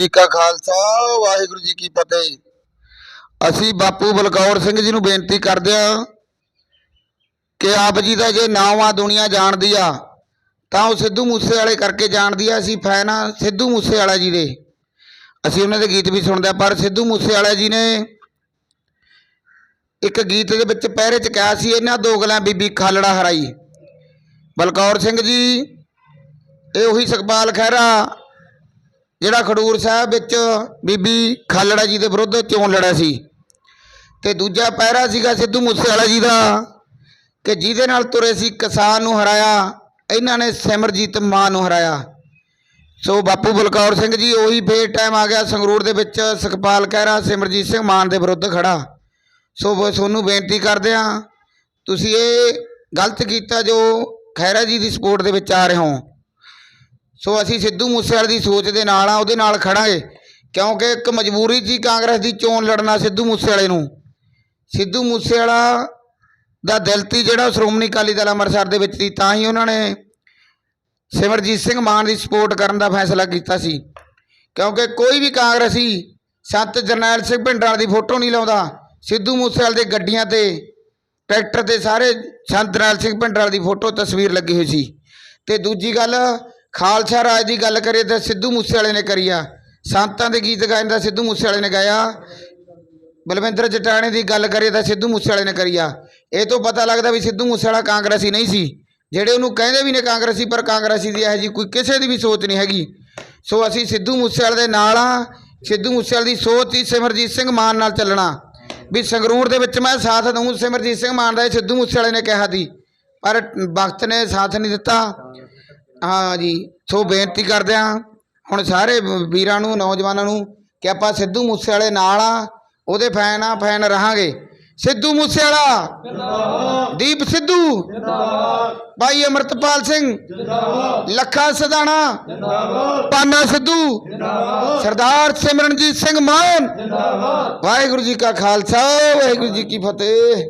ਜੀ ਕਾ ਖਾਲਸਾ, ਵਾਹਿਗੁਰੂ ਜੀ ਕੀ ਫਤਿਹ। ਅਸੀਂ ਬਾਪੂ ਬਲਕੌਰ ਸਿੰਘ ਜੀ ਨੂੰ ਬੇਨਤੀ ਕਰਦੇ ਹਾਂ ਕਿ ਆਪ ਜੀ ਦਾ ਜੇ ਨਾਮ ਆ ਦੁਨੀਆ ਜਾਣਦੀ ਆ, ਤਾਂ ਉਹ ਸਿੱਧੂ ਮੂਸੇ ਵਾਲੇ ਕਰਕੇ ਜਾਣਦੀ ਆ, ਅਸੀਂ ਫੈਨ ਆ ਸਿੱਧੂ ਮੂਸੇ ਵਾਲਾ ਜੀ ਦੇ। ਅਸੀਂ ਉਹਨਾਂ ਦੇ ਗੀਤ ਵੀ ਸੁਣਦੇ ਆ, ਪਰ ਸਿੱਧੂ ਮੂਸੇ ਵਾਲਾ ਜੀ ਨੇ ਇੱਕ ਗੀਤ ਦੇ ਵਿੱਚ ਪਹਿਰੇ ਚ ਕਿਹਾ ਸੀ, ਇਹਨਾਂ ਦੋ ਦੋਗਲਾਂ ਬੀਬੀ ਖਾਲੜਾ ਹਰਾਈ। ਬਲਕੌਰ ਸਿੰਘ ਜੀ, ਇਹ ਉਹੀ ਸੁਖਪਾਲ ਖਹਿਰਾ ਜਿਹੜਾ ਖਡੂਰ ਸਾਹਿਬ ਵਿੱਚ ਬੀਬੀ ਖਾਲੜਾ ਜੀ ਦੇ ਵਿਰੁੱਧ ਚੋਣ ਲੜਿਆ ਸੀ ਤੇ ਦੂਜਾ ਪਹਿਰਾ ਸੀਗਾ ਸਿੱਧੂ ਮੂਸੇਵਾਲਾ ਜੀ ਦਾ ਕਿ ਜਿਹਦੇ ਨਾਲ ਤੁਰੇ ਸੀ ਕਿਸਾਨ ਨੂੰ ਹਰਾਇਆ, ਇਹਨਾਂ ਨੇ ਸਿਮਰਜੀਤ ਮਾਨ ਨੂੰ ਹਰਾਇਆ। ਸੋ ਬਾਪੂ ਬਲਕੌਰ ਸਿੰਘ ਜੀ, ਉਹੀ ਫੇਰ ਟਾਈਮ ਆ ਗਿਆ ਸੰਗਰੂਰ ਦੇ ਵਿੱਚ ਸੁਖਪਾਲ ਖਹਿਰਾ ਸਿਮਰਜੀਤ ਸਿੰਘ ਮਾਨ ਦੇ ਵਿਰੁੱਧ ਖੜਾ। ਸੋ ਬ- ਤੁਹਾਨੂੰ ਬੇਨਤੀ ਕਰਦੇ ਹਾਂ, ਤੁਸੀਂ ਇਹ ਗਲਤ ਕੀਤਾ ਜੋ ਖਹਿਰਾ ਜੀ ਦੀ ਸਪੋਰਟ ਦੇ ਵਿੱਚ ਆ ਰਹੇ ਹੋ। ਸੋ ਅਸੀਂ ਸਿੱਧੂ ਮੂਸੇਵਾਲੇ ਦੀ ਸੋਚ ਦੇ ਨਾਲ ਆ ਉਹਦੇ ਨਾਲ ਖੜਾਂਗੇ। ਕਿਉਂਕਿ ਇੱਕ ਮਜਬੂਰੀ ਸੀ ਕਾਂਗਰਸ ਦੀ ਚੋਣ ਲੜਨਾ ਸਿੱਧੂ ਮੂਸੇਵਾਲੇ ਨੂੰ। ਸਿੱਧੂ ਮੂਸੇਵਾਲਾ ਦਾ ਦਿਲ ਤੀ ਜਿਹੜਾ ਸ਼੍ਰੋਮਣੀ ਅਕਾਲੀ ਦਲ ਅੰਮ੍ਰਿਤਸਰ ਦੇ ਵਿੱਚ ਸੀ, ਤਾਂ ਹੀ ਉਹਨਾਂ ਨੇ ਸਿਮਰਜੀਤ ਸਿੰਘ ਮਾਨ ਦੀ ਸਪੋਰਟ ਕਰਨ ਦਾ ਫੈਸਲਾ ਕੀਤਾ ਸੀ। ਕਿਉਂਕਿ ਕੋਈ ਵੀ ਕਾਂਗਰਸੀ ਸੰਤ ਜਰਨੈਲ ਸਿੰਘ ਭਿੰਡਰਾਲ ਦੀ ਫੋਟੋ ਨਹੀਂ ਲਾਉਂਦਾ, ਸਿੱਧੂ ਮੂਸੇਵਾਲੇ ਦੇ ਗੱਡੀਆਂ ਤੇ, ਟਰੈਕਟਰ ਤੇ ਸਾਰੇ ਸੰਤ ਜਰਨੈਲ ਸਿੰਘ ਭਿੰਡਰਾਲ ਦੀ ਫੋਟੋ, ਤਸਵੀਰ ਲੱਗੀ ਹੋਈ ਸੀ। ਤੇ ਦੂਜੀ ਗੱਲ ਖਾਲਸਾ ਰਾਜ ਦੀ ਗੱਲ ਕਰੀਏ ਤਾਂ ਸਿੱਧੂ ਮੂਸੇਵਾਲੇ ਨੇ ਕਰੀ ਆ। ਸੰਤਾਂ ਦੇ ਗੀਤ ਗਾਏ ਤਾਂ ਸਿੱਧੂ ਮੂਸੇਵਾਲੇ ਨੇ ਗਾਇਆ। ਬਲਵਿੰਦਰ ਜਟਾਣੇ ਦੀ ਗੱਲ ਕਰੀਏ ਤਾਂ ਸਿੱਧੂ ਮੂਸੇਵਾਲੇ ਨੇ ਕਰੀ ਆ। ਇਹ ਤੋਂ ਪਤਾ ਲੱਗਦਾ ਵੀ ਸਿੱਧੂ ਮੂਸੇਵਾਲਾ ਕਾਂਗਰਸੀ ਨਹੀਂ ਸੀ। ਜਿਹੜੇ ਉਹਨੂੰ ਕਹਿੰਦੇ ਵੀ ਨੇ ਕਾਂਗਰਸੀ, ਪਰ ਕਾਂਗਰਸੀ ਦੀ ਇਹੋ ਜੀ ਕੋਈ ਕਿਸੇ ਦੀ ਵੀ ਸੋਚ ਨਹੀਂ ਹੈਗੀ। ਸੋ ਅਸੀਂ ਸਿੱਧੂ ਮੂਸੇਵਾਲੇ ਦੇ ਨਾਲ ਆ। ਸਿੱਧੂ ਮੂਸੇਵਾਲੇ ਦੀ ਸੋਚ ਹੀ ਸਿਮਰਜੀਤ ਸਿੰਘ ਮਾਨ ਨਾਲ ਚੱਲਣਾ। ਵੀ ਸੰਗਰੂਰ ਦੇ ਵਿੱਚ ਮੈਂ ਸਾਥ ਦਊਂ, ਸਿਮਰਜੀਤ ਸਿੰਘ ਮਾਨ ਦਾ ਸਿੱਧੂ ਮੂਸੇਵਾਲੇ ਨੇ ਕਿਹਾ ਸੀ। ਪਰ ਵਕਤ ਨੇ ਸਾਥ ਨਹੀਂ ਦਿੱਤਾ। ਹਾਂ ਜੀ, ਸੋ ਬੇਨਤੀ ਕਰਦੇ ਹਾਂ, ਹੁਣ ਸਾਰੇ ਵੀਰਾਂ ਨੂੰ, ਨੌਜਵਾਨਾਂ ਨੂੰ ਕਿ ਆਪਾਂ ਸਿੱਧੂ ਮੂਸੇਵਾਲੇ ਨਾਲ ਆ, ਉਹਦੇ ਫੈਨ ਆ, ਫੈਨ ਰਹਾਂਗੇ। ਸਿੱਧੂ ਮੂਸੇਵਾਲਾ, ਦੀਪ ਸਿੱਧੂ, ਭਾਈ ਅਮਰਤਪਾਲ ਸਿੰਘ, ਲੱਖਾ ਸਦਾਣਾ, ਪਾਨਾ ਸਿੱਧੂ, ਸਰਦਾਰ ਸਿਮਰਨਜੀਤ ਸਿੰਘ ਮਾਨ, ਵਾਹਿਗੁਰੂ ਜੀ ਕਾ ਖਾਲਸਾ, ਵਾਹਿਗੁਰੂ ਜੀ ਕੀ ਫਤਿਹ।